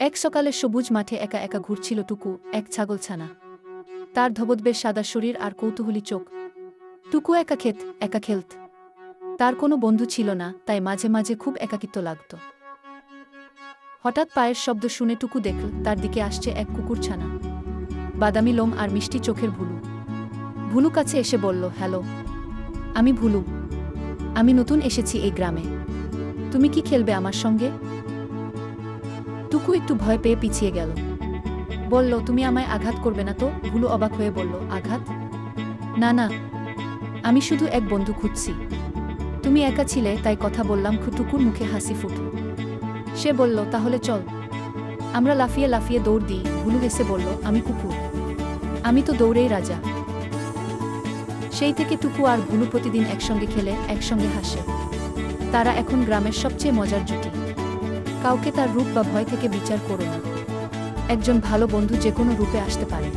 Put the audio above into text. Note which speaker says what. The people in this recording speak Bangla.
Speaker 1: এক সকালে সবুজ মাঠে একা একা ঘুরছিল টুকু, এক ছাগলছানা তার ধবদবের সাদা শরীর আর কৌতূহলী চোখ। টুকু একা খেত, একা খেলত। তার কোনো বন্ধু ছিল না, তাই মাঝে মাঝে খুব একাকিত্ব লাগত। হঠাৎ পায়ের শব্দ শুনে টুকু দেখল, তার দিকে আসছে এক কুকুর ছানা। বাদামি লোম আর মিষ্টি চোখের ভুলু। ভুলু কাছে এসে বলল, হ্যালো, আমি ভুলু। আমি নতুন এসেছি এই গ্রামে। তুমি কি খেলবে আমার সঙ্গে? টুকু একটু ভয় পেয়ে পিছিয়ে গেল। বলল, তুমি আমায় আঘাত করবে না তো? ভুলু অবাক হয়ে বলল, আঘাত? না না, আমি শুধু এক বন্ধু খুঁজছি। তুমি একা ছিলে, তাই কথা বললাম, টুকুর মুখে হাসি ফুটল। সে বলল, তাহলে চল। আমরা লাফিয়ে লাফিয়ে দৌড় দিই। ভুলু হেসে বলল, আমি কুকুর। আমি তো দৌড়েই রাজা। সেই থেকে টুকু আর ভুলু প্রতিদিন একসঙ্গে খেলে, একসঙ্গে হাসে। তারা এখন গ্রামের সবচেয়ে মজার জুটি। কাউকে তার রূপ বা ভয় থেকে বিচার করো না। একজন ভালো বন্ধু যে কোনো রূপে আসতে পারে।